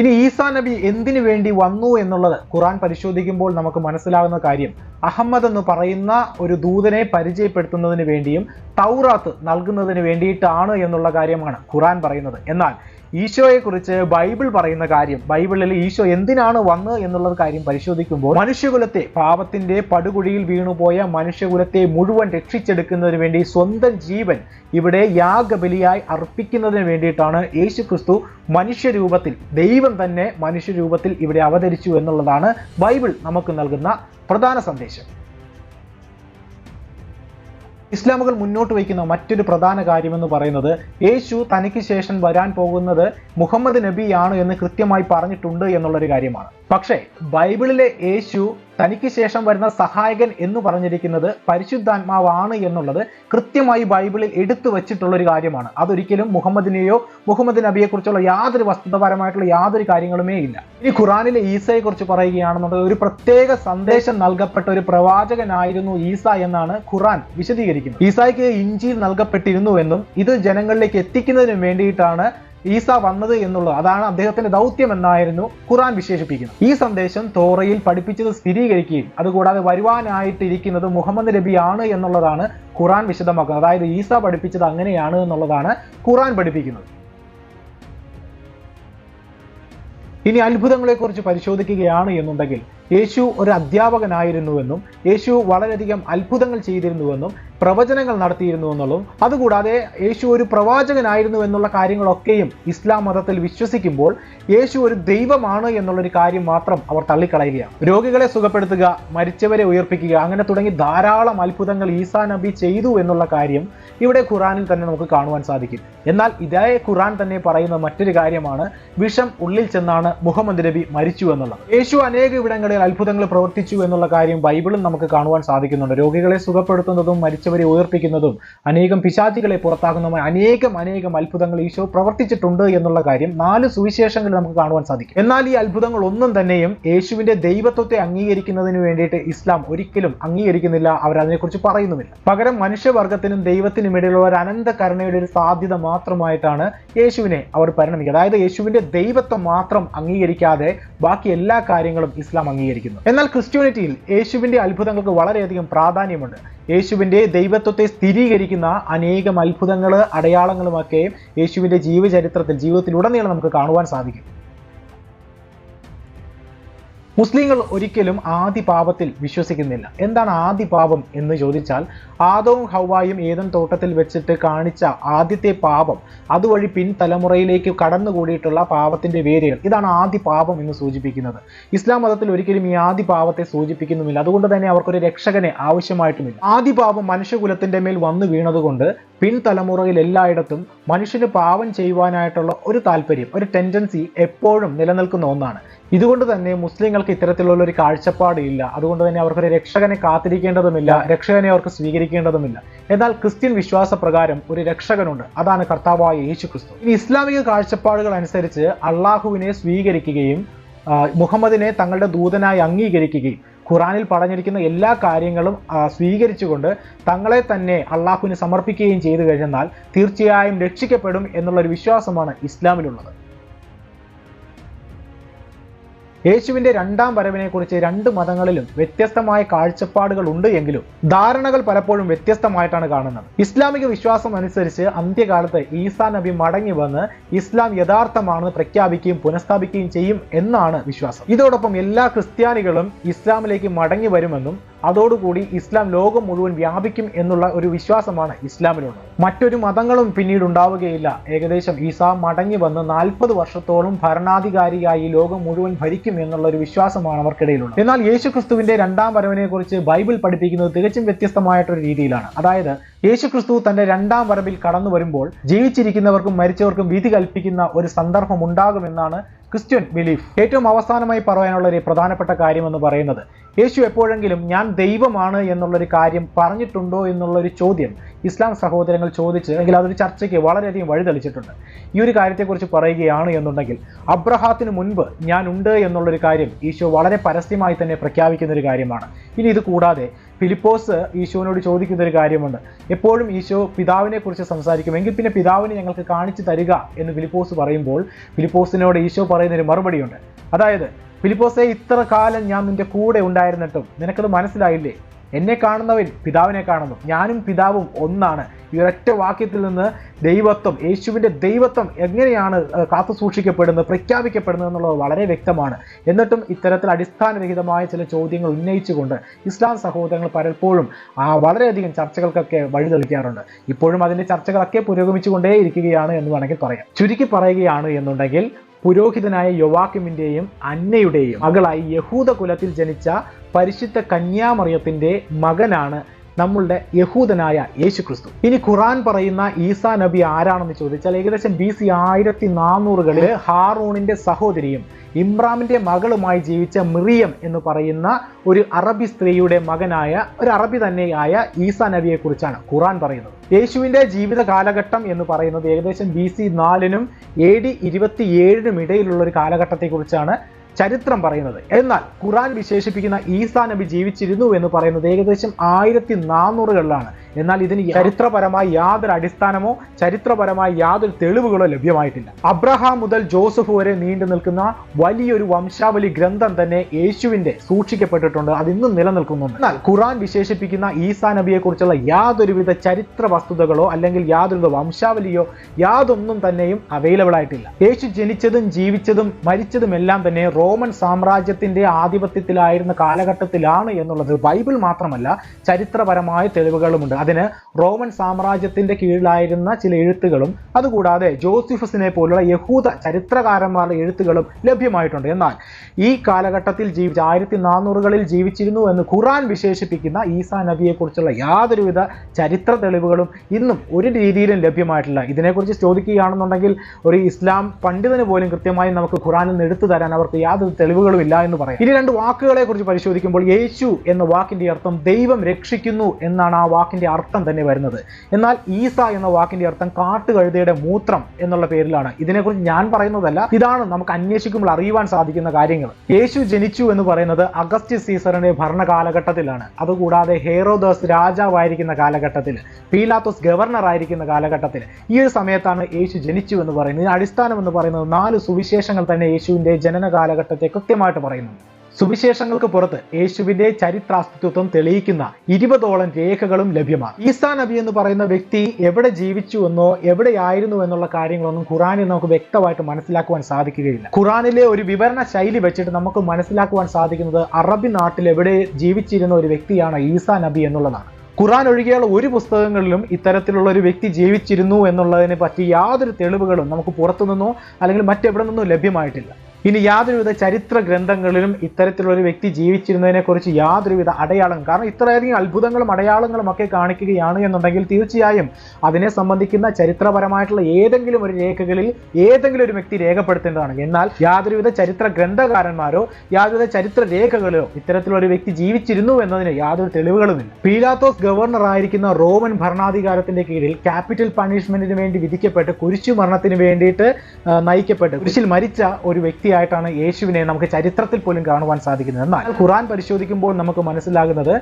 ഇനി ഈസാ നബി എന്തിനു വേണ്ടി വന്നു എന്നുള്ളത് ഖുറാൻ പരിശോധിക്കുമ്പോൾ നമുക്ക് മനസ്സിലാകുന്ന കാര്യം അഹമ്മദ് എന്ന് പറയുന്ന ഒരു ദൂതനെ പരിചയപ്പെടുത്തുന്നതിന് വേണ്ടിയും തൗറാത്ത് നൽകുന്നതിന് വേണ്ടിയിട്ടാണ് എന്നുള്ള കാര്യമാണ് ഖുറാൻ പറയുന്നത്. എന്നാൽ ഈശോയെക്കുറിച്ച് ബൈബിൾ പറയുന്ന കാര്യം ബൈബിളിൽ ഈശോ എന്തിനാണ് വന്ന് എന്നുള്ള കാര്യം പരിശോധിക്കുമ്പോൾ മനുഷ്യകുലത്തെ പാപത്തിന്റെ പടുകുഴിയിൽ വീണുപോയ മനുഷ്യകുലത്തെ മുഴുവൻ രക്ഷിച്ചെടുക്കുന്നതിന് വേണ്ടി സ്വന്തം ജീവൻ ഇവിടെ യാഗബലിയായി അർപ്പിക്കുന്നതിന് വേണ്ടിയിട്ടാണ് യേശു ക്രിസ്തു മനുഷ്യരൂപത്തിൽ ദൈവം തന്നെ മനുഷ്യരൂപത്തിൽ ഇവിടെ അവതരിച്ചു എന്നുള്ളതാണ് ബൈബിൾ നമുക്ക് നൽകുന്ന പ്രധാന സന്ദേശം. ഇസ്ലാമുകൾ മുന്നോട്ട് വയ്ക്കുന്ന മറ്റൊരു പ്രധാന കാര്യമെന്ന് പറയുന്നത് യേശു തനിക്ക് ശേഷം വരാൻ പോകുന്നത് മുഹമ്മദ് നബിയാണ് എന്ന് കൃത്യമായി പറഞ്ഞിട്ടുണ്ട് എന്നുള്ളൊരു കാര്യമാണ്. പക്ഷേ ബൈബിളിലെ യേശു തനിക്ക് ശേഷം വരുന്ന സഹായകൻ എന്ന് പറഞ്ഞിരിക്കുന്നത് പരിശുദ്ധാത്മാവാണ് എന്നുള്ളത് കൃത്യമായി ബൈബിളിൽ എടുത്തു വച്ചിട്ടുള്ള ഒരു കാര്യമാണ്. അതൊരിക്കലും മുഹമ്മദിനെയോ മുഹമ്മദ് നബിയെ കുറിച്ചുള്ള യാതൊരു വസ്തുതപരമായിട്ടുള്ള യാതൊരു കാര്യങ്ങളുമേ ഇല്ല. ഇനി ഖുറാനിലെ ഈസയെ കുറിച്ച് പറയുകയാണെന്നുണ്ടെങ്കിൽ ഒരു പ്രത്യേക സന്ദേശം നൽകപ്പെട്ട ഒരു പ്രവാചകനായിരുന്നു ഈസ എന്നാണ് ഖുറാൻ വിശദീകരിക്കുന്നത്. ഈസായ്ക്ക് ഇഞ്ചിയിൽ നൽകപ്പെട്ടിരുന്നുവെന്നും ഇത് ജനങ്ങളിലേക്ക് എത്തിക്കുന്നതിന് വേണ്ടിയിട്ടാണ് ഈസ വന്നത് എന്നുള്ളത് അതാണ് അദ്ദേഹത്തിന്റെ ദൗത്യം എന്നായിരുന്നു ഖുറാൻ വിശേഷിപ്പിക്കുന്നത്. ഈ സന്ദേശം തോറയിൽ പഠിപ്പിച്ചത് സ്ഥിരീകരിക്കുകയും അതുകൂടാതെ വരുവാനായിട്ടിരിക്കുന്നത് മുഹമ്മദ് നബി ആണ് എന്നുള്ളതാണ് ഖുറാൻ വിശദമാക്കുന്നത്. അതായത് ഈസ പഠിപ്പിച്ചത് അങ്ങനെയാണ് എന്നുള്ളതാണ് ഖുറാൻ പഠിപ്പിക്കുന്നത്. ഇനി അത്ഭുതങ്ങളെക്കുറിച്ച് പരിശോധിക്കുകയാണ് എന്നുണ്ടെങ്കിൽ യേശു ഒരു അധ്യാപകനായിരുന്നുവെന്നും യേശു വളരെയധികം അത്ഭുതങ്ങൾ ചെയ്തിരുന്നുവെന്നും പ്രവചനങ്ങൾ നടത്തിയിരുന്നുവെന്നുള്ളതും അതുകൂടാതെ യേശു ഒരു പ്രവാചകനായിരുന്നു എന്നുള്ള കാര്യങ്ങളൊക്കെയും ഇസ്ലാം മതത്തിൽ വിശ്വസിക്കുമ്പോൾ യേശു ഒരു ദൈവമാണ് എന്നുള്ളൊരു കാര്യം മാത്രം അവർ തള്ളിക്കളയുകയാണ്. രോഗികളെ സുഖപ്പെടുത്തുക മരിച്ചവരെ ഉയർപ്പിക്കുക അങ്ങനെ തുടങ്ങി ധാരാളം അത്ഭുതങ്ങൾ ഈസാ നബി ചെയ്തു എന്നുള്ള കാര്യം ഇവിടെ ഖുറാനിൽ തന്നെ നമുക്ക് കാണുവാൻ സാധിക്കും. എന്നാൽ ഇതേ ഖുറാൻ തന്നെ പറയുന്ന മറ്റൊരു കാര്യമാണ് വിഷം ഉള്ളിൽ ചെന്നാണ് മുഹമ്മദ് നബി മരിച്ചു എന്നുള്ളത്. യേശു അനേക ഇവിടങ്ങളിൽ അത്ഭുതങ്ങൾ പ്രവർത്തിച്ചു എന്നുള്ള കാര്യം ബൈബിളിൽ നമുക്ക് കാണുവാൻ സാധിക്കുന്നുണ്ട്. രോഗികളെ സുഖപ്പെടുത്തുന്നതും മരിച്ചവരെ ഉയർപ്പിക്കുന്നതും അനേകം പിശാചികളെ പുറത്താക്കുന്നതും അനേകം അനേകം അത്ഭുതങ്ങൾ ഈശോ പ്രവർത്തിച്ചിട്ടുണ്ട് എന്നുള്ള കാര്യം നാല് സുവിശേഷങ്ങളിൽ നമുക്ക് കാണുവാൻ സാധിക്കും. എന്നാൽ ഈ അത്ഭുതങ്ങൾ ഒന്നും തന്നെയും യേശുവിന്റെ ദൈവത്വത്തെ അംഗീകരിക്കുന്നതിന് വേണ്ടിയിട്ട് ഇസ്ലാം ഒരിക്കലും അംഗീകരിക്കുന്നില്ല. അവർ അതിനെക്കുറിച്ച് പറയുന്നുമില്ല. പകരം മനുഷ്യവർഗത്തിനും ദൈവത്തിനും ഇടയിലുള്ള ഒരു അനന്ത കരുണയുടെ ഒരു സാധ്യത മാത്രമായിട്ടാണ് യേശുവിനെ അവർ പരിണമിക്കുക. അതായത് യേശുവിന്റെ ദൈവത്വം മാത്രം അംഗീകരിക്കാതെ ബാക്കി എല്ലാ കാര്യങ്ങളും ഇസ്ലാം അംഗീകരിക്കുന്നു. എന്നാൽ ക്രിസ്ത്യാനിറ്റിയിൽ യേശുവിന്റെ അത്ഭുതങ്ങൾക്ക് വളരെയധികം പ്രാധാന്യമുണ്ട്. യേശുവിന്റെ ദൈവത്വത്തെ സ്ഥിരീകരിക്കുന്ന അനേകം അത്ഭുതങ്ങൾ അടയാളങ്ങളുമൊക്കെ യേശുവിന്റെ ജീവചരിത്രത്തിൽ ജീവിതത്തിൽ ഉടനീളം നമുക്ക് കാണുവാൻ സാധിക്കും. മുസ്ലിങ്ങൾ ഒരിക്കലും ആദി പാപത്തിൽ വിശ്വസിക്കുന്നില്ല. എന്താണ് ആദി പാപം എന്ന് ചോദിച്ചാൽ ആദവും ഹൗവായും ഏതൻ തോട്ടത്തിൽ വെച്ചിട്ട് കാണിച്ച ആദ്യത്തെ പാപം അതുവഴി പിൻതലമുറയിലേക്ക് കടന്നുകൂടിയിട്ടുള്ള പാപത്തിന്റെ വേരുകൾ. ഇതാണ് ആദി പാപം എന്ന് സൂചിപ്പിക്കുന്നത്. ഇസ്ലാം മതത്തിൽ ഒരിക്കലും ഈ ആദി പാപത്തെ സൂചിപ്പിക്കുന്നുമില്ല. അതുകൊണ്ട് തന്നെ അവർക്കൊരു രക്ഷകനെ ആവശ്യമായിട്ടുമില്ല. ആദി പാപം മനുഷ്യകുലത്തിന്റെ മേൽ വന്നു വീണതുകൊണ്ട് പിൻതലമുറയിൽ എല്ലായിടത്തും മനുഷ്യന് പാവം ചെയ്യുവാനായിട്ടുള്ള ഒരു താല്പര്യം ഒരു ടെൻഡൻസി എപ്പോഴും നിലനിൽക്കുന്ന ഒന്നാണ്. ഇതുകൊണ്ട് തന്നെ മുസ്ലിങ്ങൾക്ക് ഇത്തരത്തിലുള്ള ഒരു കാഴ്ചപ്പാട് ഇല്ല. അതുകൊണ്ട് തന്നെ അവർക്കൊരു രക്ഷകനെ കാത്തിരിക്കേണ്ടതുമില്ല രക്ഷകനെ അവർക്ക് സ്വീകരിക്കേണ്ടതുമില്ല. എന്നാൽ ക്രിസ്ത്യൻ വിശ്വാസ പ്രകാരം ഒരു രക്ഷകനുണ്ട്. അതാണ് കർത്താവായ യേശു ക്രിസ്തു ഇനി ഇസ്ലാമിക കാഴ്ചപ്പാടുകൾ അനുസരിച്ച് അള്ളാഹുവിനെ സ്വീകരിക്കുകയും മുഹമ്മദിനെ തങ്ങളുടെ ദൂതനായി അംഗീകരിക്കുകയും ഖുറാനിൽ പറഞ്ഞിരിക്കുന്ന എല്ലാ കാര്യങ്ങളും സ്വീകരിച്ചുകൊണ്ട് തങ്ങളെ തന്നെ അള്ളാഹുവിന് സമർപ്പിക്കുകയും ചെയ്തു കഴിഞ്ഞാൽ തീർച്ചയായും രക്ഷിക്കപ്പെടും എന്നുള്ളൊരു വിശ്വാസമാണ് ഇസ്ലാമിലുള്ളത്. യേശുവിന്റെ രണ്ടാം വരവിനെക്കുറിച്ച് രണ്ട് മതങ്ങളിലും വ്യത്യസ്തമായ കാഴ്ചപ്പാടുകൾ ഉണ്ട് എങ്കിലും ധാരണകൾ പലപ്പോഴും വ്യത്യസ്തമായിട്ടാണ് കാണുന്നത്. ഇസ്ലാമിക വിശ്വാസം അനുസരിച്ച് അന്ത്യകാലത്ത് ഈസാ നബി മടങ്ങി വന്ന് ഇസ്ലാം യഥാർത്ഥമാണെന്ന് പ്രഖ്യാപിക്കുകയും പുനഃസ്ഥാപിക്കുകയും ചെയ്യും എന്നാണ് വിശ്വാസം. ഇതോടൊപ്പം എല്ലാ ക്രിസ്ത്യാനികളും ഇസ്ലാമിലേക്ക് മടങ്ങി വരുമെന്നും അതോടുകൂടി ഇസ്ലാം ലോകം മുഴുവൻ വ്യാപിക്കും എന്നുള്ള ഒരു വിശ്വാസമാണ് ഇസ്ലാമിലുള്ളത് മറ്റൊരു മതങ്ങളും പിന്നീട് ഉണ്ടാവുകയില്ല. ഏകദേശം ഈസ മടങ്ങി വന്ന് നാൽപ്പത് വർഷത്തോളം ഭരണാധികാരിയായി ലോകം മുഴുവൻ ഭരിക്കും എന്നുള്ള ഒരു വിശ്വാസമാണ് അവർക്കിടയിലുള്ളത്. എന്നാൽ യേശുക്രിസ്തുവിന്റെ രണ്ടാം വരവിനെ കുറിച്ച് ബൈബിൾ പഠിപ്പിക്കുന്നത് തികച്ചും വ്യത്യസ്തമായിട്ടൊരു രീതിയിലാണ്. അതായത് യേശുക്രിസ്തു തന്റെ രണ്ടാം വരവിൽ കടന്നു വരുമ്പോൾ ജീവിച്ചിരിക്കുന്നവർക്കും മരിച്ചവർക്കും വിധി കൽപ്പിക്കുന്ന ഒരു സന്ദർഭം ഉണ്ടാകുമെന്നാണ് ക്രിസ്ത്യൻ ബിലീഫ്. ഏറ്റവും അവസാനമായി പറയാനുള്ള ഒരു പ്രധാനപ്പെട്ട കാര്യം എന്ന് പറയുന്നത് യേശു എപ്പോഴെങ്കിലും ഞാൻ ദൈവമാണ് എന്നുള്ളൊരു കാര്യം പറഞ്ഞിട്ടുണ്ടോ എന്നുള്ളൊരു ചോദ്യം ഇസ്ലാം സഹോദരങ്ങൾ ചോദിച്ച് അല്ലെങ്കിൽ അതൊരു ചർച്ചയ്ക്ക് വളരെയധികം വഴിതെളിച്ചിട്ടുണ്ട്. ഈ ഒരു കാര്യത്തെക്കുറിച്ച് പറയുകയാണ് എന്നുണ്ടെങ്കിൽ അബ്രഹാത്തിന് മുൻപ് ഞാൻ ഉണ്ട് എന്നുള്ളൊരു കാര്യം ഈശോ വളരെ പരസ്യമായി തന്നെ പ്രഖ്യാപിക്കുന്ന ഒരു കാര്യമാണ്. ഇനി ഇത് കൂടാതെ ഫിലിപ്പോസ് ഈശോനോട് ചോദിക്കുന്ന ഒരു കാര്യമുണ്ട്. എപ്പോഴും ഈശോ പിതാവിനെക്കുറിച്ച് സംസാരിക്കുമെങ്കിൽ പിന്നെ പിതാവിനെ ഞങ്ങൾക്ക് കാണിച്ചു തരിക എന്ന് ഫിലിപ്പോസ് പറയുമ്പോൾ ഫിലിപ്പോസിനോട് ഈശോ പറയുന്നൊരു മറുപടിയുണ്ട്. അതായത് ഫിലിപ്പോസെ ഇത്ര കാലം ഞാൻ നിന്റെ കൂടെ ഉണ്ടായിരുന്നിട്ടും നിനക്കത് മനസ്സിലായില്ലേ? എന്നെ കാണുന്നവൻ പിതാവിനെ കാണുന്നു. ഞാനും പിതാവും ഒന്നാണ്. ഈ ഒരൊറ്റ വാക്യത്തിൽ നിന്ന് ദൈവത്വം യേശുവിന്റെ ദൈവത്വം എങ്ങനെയാണ് കാത്തു സൂക്ഷിക്കപ്പെടുന്നത് പ്രഖ്യാപിക്കപ്പെടുന്നത് എന്നുള്ളത് വളരെ വ്യക്തമാണ്. എന്നിട്ടും ഇത്തരത്തിൽ അടിസ്ഥാനരഹിതമായ ചില ചോദ്യങ്ങൾ ഉന്നയിച്ചുകൊണ്ട് ഇസ്ലാം സഹോദരങ്ങൾ പലപ്പോഴും ആ വളരെയധികം ചർച്ചകൾക്കൊക്കെ വഴിതെളിക്കാറുണ്ട്. ഇപ്പോഴും അതിന്റെ ചർച്ചകളൊക്കെ പുരോഗമിച്ചുകൊണ്ടേ ഇരിക്കുകയാണ് എന്ന് വേണമെങ്കിൽ പറയാം. ചുരുക്കി പറയുകയാണ് എന്നുണ്ടെങ്കിൽ പുരോഹിതനായ യൊവാക്കിമിന്റെയും അന്നയുടെയും മകളായി യഹൂദ കുലത്തിൽ ജനിച്ച പരിശുദ്ധ കന്യാമറിയത്തിന്റെ മകനാണ് നമ്മളുടെ യഹൂദനായ യേശു ക്രിസ്തു ഇനി ഖുറാൻ പറയുന്ന ഈസാ നബി ആരാണെന്ന് ചോദിച്ചാൽ ഏകദേശം ബി സി ആയിരത്തി നാനൂറുകളിൽ ഹാറൂണിന്റെ സഹോദരിയും ഇമ്രാമിന്റെ മകളുമായി ജീവിച്ച മിറിയം എന്ന് പറയുന്ന ഒരു അറബി സ്ത്രീയുടെ മകനായ ഒരു അറബി തന്നെയായ ഈസാ നബിയെ കുറിച്ചാണ് ഖുറാൻ പറയുന്നത്. യേശുവിന്റെ ജീവിത കാലഘട്ടം എന്ന് പറയുന്നത് ഏകദേശം ബി സി നാലിനും എ ഡി ഇരുപത്തിയേഴിനും ഇടയിലുള്ള ഒരു കാലഘട്ടത്തെക്കുറിച്ചാണ് ചരിത്രം പറയുന്നത്. എന്നാൽ ഖുറാൻ വിശേഷിപ്പിക്കുന്ന ഈസാ നബി ജീവിച്ചിരുന്നു എന്ന് പറയുന്നത് ഏകദേശം ആയിരത്തി നാനൂറുകളിലാണ് എന്നാൽ ഇതിന് ചരിത്രപരമായി യാതൊരു അടിസ്ഥാനമോ ചരിത്രപരമായി യാതൊരു തെളിവുകളോ ലഭ്യമായിട്ടില്ല. അബ്രഹാം മുതൽ ജോസഫ് വരെ നീണ്ടു നിൽക്കുന്ന വലിയൊരു വംശാവലി ഗ്രന്ഥം തന്നെ യേശുവിന്റെ സൂക്ഷിക്കപ്പെട്ടിട്ടുണ്ട്. അതിന്നും നിലനിൽക്കുന്നുണ്ട്. എന്നാൽ ഖുറാൻ വിശേഷിപ്പിക്കുന്ന ഈസാ നബിയെ കുറിച്ചുള്ള യാതൊരുവിധ ചരിത്ര വസ്തുതകളോ അല്ലെങ്കിൽ യാതൊരുവിധ വംശാവലിയോ യാതൊന്നും തന്നെയും അവൈലബിൾ ആയിട്ടില്ല. യേശു ജനിച്ചതും ജീവിച്ചതും മരിച്ചതും എല്ലാം തന്നെ റോമൻ സാമ്രാജ്യത്തിന്റെ ആധിപത്യത്തിലായിരുന്ന കാലഘട്ടത്തിലാണ് എന്നുള്ളത് ബൈബിൾ മാത്രമല്ല ചരിത്രപരമായ തെളിവുകളുമുണ്ട്. അതിന് റോമൻ സാമ്രാജ്യത്തിന്റെ കീഴിലായിരുന്ന ചില എഴുത്തുകളും അതുകൂടാതെ ജോസിഫസിനെ പോലുള്ള യഹൂദ ചരിത്രകാരന്മാരുടെ എഴുത്തുകളും ലഭ്യമായിട്ടുണ്ട്. എന്നാൽ ഈ കാലഘട്ടത്തിൽ ജീവിച്ച ആയിരത്തി നാനൂറുകളിൽ ജീവിച്ചിരുന്നു എന്ന് ഖുറാൻ വിശേഷിപ്പിക്കുന്ന ഈസാ നബിയെക്കുറിച്ചുള്ള യാതൊരുവിധ ചരിത്ര തെളിവുകളും ഇന്നും ഒരു രീതിയിലും ലഭ്യമായിട്ടില്ല. ഇതിനെക്കുറിച്ച് ചോദിക്കുകയാണെന്നുണ്ടെങ്കിൽ ഒരു ഇസ്ലാം പണ്ഡിതന് പോലും കൃത്യമായി നമുക്ക് ഖുറാനിൽ നിന്ന് എടുത്തു തരാൻ അവർക്ക് യാതൊരു തെളിവുകളും ഇല്ല എന്ന് പറയാം. ഇനി രണ്ട് വാക്കുകളെ കുറിച്ച് പരിശോധിക്കുമ്പോൾ യേശു എന്ന വാക്കിന്റെ അർത്ഥം ദൈവം രക്ഷിക്കുന്നു എന്നാണ് ആ വാക്കിന്റെ അർത്ഥം തന്നെ വരുന്നത്. എന്നാൽ ഈസ എന്ന വാക്കിന്റെ അർത്ഥം കാട്ടുകഴുതയുടെ മൂത്രം എന്നുള്ള പേരിലാണ്. ഇതിനെക്കുറിച്ച് ഞാൻ പറയുന്നതല്ല ഇതാണ് നമുക്ക് അന്വേഷിക്കുമ്പോൾ അറിയുവാൻ സാധിക്കുന്ന കാര്യങ്ങൾ. യേശു ജനിച്ചു എന്ന് പറയുന്നത് അഗസ്റ്റ് സീസറിന്റെ ഭരണകാലഘട്ടത്തിലാണ്. അതുകൂടാതെ ഹേറോദോസ് രാജാവായിരിക്കുന്ന കാലഘട്ടത്തിൽ പീലാത്തോസ് ഗവർണർ ആയിരിക്കുന്ന കാലഘട്ടത്തിൽ. ഈ ഒരു സമയത്താണ് യേശു ജനിച്ചു എന്ന് പറയുന്നത്. അടിസ്ഥാനം എന്ന് പറയുന്നത് നാല് സുവിശേഷങ്ങൾ തന്നെ യേശുവിന്റെ ജനന കാലഘട്ടത്തെ കൃത്യമായിട്ട് പറയുന്നുണ്ട്. സുവിശേഷങ്ങൾക്ക് പുറത്ത് യേശുവിന്റെ ചരിത്രാസ്തിത്വം തെളിയിക്കുന്ന ഇരുപതോളം രേഖകളും ലഭ്യമാണ്. ഈസാ നബി എന്ന് പറയുന്ന വ്യക്തി എവിടെ ജീവിച്ചു എന്നോ എവിടെയായിരുന്നു എന്നുള്ള കാര്യങ്ങളൊന്നും ഖുറാനിൽ നമുക്ക് വ്യക്തമായിട്ട് മനസ്സിലാക്കുവാൻ സാധിക്കുകയില്ല. ഖുറാനിലെ ഒരു വിവരണ ശൈലി വെച്ചിട്ട് നമുക്ക് മനസ്സിലാക്കുവാൻ സാധിക്കുന്നത് അറബി നാട്ടിൽ എവിടെ ജീവിച്ചിരുന്ന ഒരു വ്യക്തിയാണ് ഈസാ നബി എന്നുള്ളതാണ്. ഖുറാൻ ഒഴികെയുള്ള ഒരു പുസ്തകങ്ങളിലും ഇത്തരത്തിലുള്ള ഒരു വ്യക്തി ജീവിച്ചിരുന്നു എന്നുള്ളതിനെ പറ്റി യാതൊരു തെളിവുകളും നമുക്ക് പുറത്തുനിന്നോ അല്ലെങ്കിൽ മറ്റെവിടെ നിന്നോ ലഭ്യമായിട്ടില്ല. ഇനി യാതൊരുവിധ ചരിത്ര ഗ്രന്ഥങ്ങളിലും ഇത്തരത്തിലുള്ള ഒരു വ്യക്തി ജീവിച്ചിരുന്നതിനെക്കുറിച്ച് യാതൊരുവിധ അടയാളം കാരണം ഇത്രയധികം അത്ഭുതങ്ങളും അടയാളങ്ങളും ഒക്കെ കാണിക്കുകയാണ് എന്നുണ്ടെങ്കിൽ തീർച്ചയായും അതിനെ സംബന്ധിക്കുന്ന ചരിത്രപരമായിട്ടുള്ള ഏതെങ്കിലും ഒരു രേഖകളിൽ ഏതെങ്കിലും ഒരു വ്യക്തി രേഖപ്പെടുത്തേണ്ടതാണ്. എന്നാൽ യാതൊരുവിധ ചരിത്ര ഗ്രന്ഥകാരന്മാരോ യാതൊരുവിധ ചരിത്ര രേഖകളോ ഇത്തരത്തിലുള്ള ഒരു വ്യക്തി ജീവിച്ചിരുന്നു എന്നതിന് യാതൊരു തെളിവുകളുമില്ല. പീലാത്തോസ് ഗവർണർ ആയിരിക്കുന്ന റോമൻ ഭരണാധികാരത്തിന്റെ കീഴിൽ ക്യാപിറ്റൽ പണിഷ്മെന്റിന് വേണ്ടി വിധിക്കപ്പെട്ട് കുരിശു മരണത്തിന് വേണ്ടിയിട്ട് നയിക്കപ്പെട്ട് കുരിശിൽ മരിച്ച ഒരു വ്യക്തിയായിട്ടാണ് യേശുവിനെ നമുക്ക് ചരിത്രത്തിൽ പോലും കാണുവാൻ സാധിക്കുന്നത്. എന്നാൽ ഖുറാൻ പരിശോധിക്കുമ്പോൾ നമുക്ക് മനസ്സിലാകുന്നത്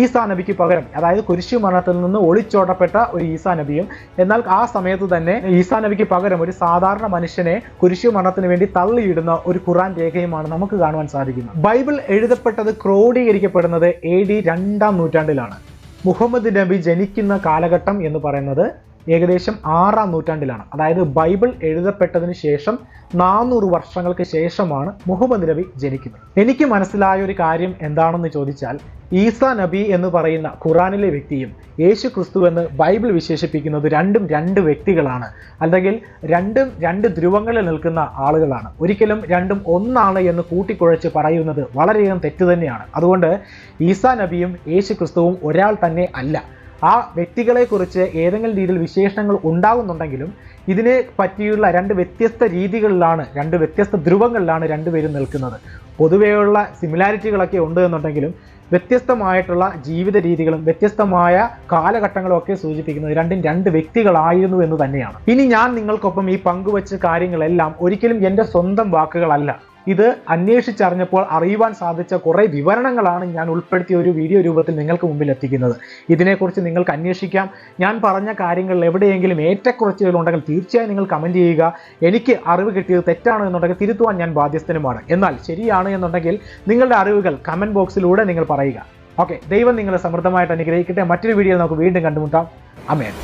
ഈസാ നബിക്ക് പകരം അതായത് കുരിശു മരണത്തിൽ നിന്ന് ഒളിച്ചോടപ്പെട്ട ഒരു ഈസാ നബിയും എന്നാൽ ആ സമയത്ത് തന്നെ ഈസാ നബിക്ക് പകരം ഒരു സാധാരണ മനുഷ്യനെ കുരിശു മരണത്തിന് വേണ്ടി തള്ളിയിടുന്ന ഒരു ഖുറാൻ രേഖയുമാണ് നമുക്ക് കാണുവാൻ സാധിക്കുന്നത്. ബൈബിൾ എഴുതപ്പെട്ടത് ക്രോഡീകരിക്കപ്പെടുന്നത് എ ഡി രണ്ടാം നൂറ്റാണ്ടിലാണ്. മുഹമ്മദ് നബി ജനിക്കുന്ന കാലഘട്ടം എന്ന് പറയുന്നത് ഏകദേശം ആറാം നൂറ്റാണ്ടിലാണ്. അതായത് ബൈബിൾ എഴുതപ്പെട്ടതിന് ശേഷം നാനൂറ് വർഷങ്ങൾക്ക് ശേഷമാണ് മുഹമ്മദ് നബി ജനിക്കുന്നത്. എനിക്ക് മനസ്സിലായ ഒരു കാര്യം എന്താണെന്ന് ചോദിച്ചാൽ ഈസ നബി എന്ന് പറയുന്ന ഖുറാനിലെ വ്യക്തിയും യേശു ക്രിസ്തു എന്ന് ബൈബിൾ വിശേഷിപ്പിക്കുന്നത് രണ്ടും രണ്ട് വ്യക്തികളാണ്. അല്ലെങ്കിൽ രണ്ടും രണ്ട് ധ്രുവങ്ങളിൽ നിൽക്കുന്ന ആളുകളാണ്. ഒരിക്കലും രണ്ടും ഒന്നാണ് എന്ന് കൂട്ടിക്കുഴച്ച് പറയുന്നത് വളരെയധികം തെറ്റ് തന്നെയാണ്. അതുകൊണ്ട് ഈസാ നബിയും യേശു ക്രിസ്തുവും ഒരാൾ തന്നെ അല്ല. ആ വ്യക്തികളെക്കുറിച്ച് ഏതെങ്കിലും രീതിയിൽ വിശേഷണങ്ങൾ ഉണ്ടാകുന്നുണ്ടെങ്കിലും ഇതിനെ പറ്റിയുള്ള രണ്ട് വ്യത്യസ്ത രീതികളിലാണ് രണ്ട് വ്യത്യസ്ത ധ്രുവങ്ങളിലാണ് രണ്ടുപേരും നിൽക്കുന്നത്. പൊതുവെയുള്ള സിമിലാരിറ്റികളൊക്കെ ഉണ്ട് എന്നുണ്ടെങ്കിലും വ്യത്യസ്തമായിട്ടുള്ള ജീവിത രീതികളും വ്യത്യസ്തമായ കാലഘട്ടങ്ങളും ഒക്കെ സൂചിപ്പിക്കുന്നത് രണ്ടും രണ്ട് വ്യക്തികളായിരുന്നു എന്ന് തന്നെയാണ്. ഇനി ഞാൻ നിങ്ങൾക്കൊപ്പം ഈ പങ്കുവച്ച കാര്യങ്ങളെല്ലാം ഒരിക്കലും എന്റെ സ്വന്തം വാക്കുകളല്ല. ഇത് അന്വേഷിച്ചറിഞ്ഞപ്പോൾ അറിയുവാൻ സാധിച്ച കുറേ വിവരണങ്ങളാണ് ഞാൻ ഉൾപ്പെടുത്തിയ ഒരു വീഡിയോ രൂപത്തിൽ നിങ്ങൾക്ക് മുമ്പിൽ എത്തിക്കുന്നത്. ഇതിനെക്കുറിച്ച് നിങ്ങൾക്ക് അന്വേഷിക്കാം. ഞാൻ പറഞ്ഞ കാര്യങ്ങളിൽ എവിടെയെങ്കിലും ഏറ്റക്കുറച്ചുകൾ ഉണ്ടെങ്കിൽ തീർച്ചയായും നിങ്ങൾ കമന്റ് ചെയ്യുക. എനിക്ക് അറിവ് കിട്ടിയത് തെറ്റാണ് എന്നുണ്ടെങ്കിൽ തിരുത്തുവാൻ ഞാൻ ബാധ്യസ്ഥനുമാണ്. എന്നാൽ ശരിയാണ് എന്നുണ്ടെങ്കിൽ നിങ്ങളുടെ അറിവുകൾ കമന്റ് ബോക്സിലൂടെ നിങ്ങൾ പറയുക. ഓക്കെ ദൈവം നിങ്ങളെ സമൃദ്ധമായിട്ട് അനുഗ്രഹിക്കട്ടെ. മറ്റൊരു വീഡിയോയിൽ നമുക്ക് വീണ്ടും കണ്ടുമുട്ടാം. അമേൻ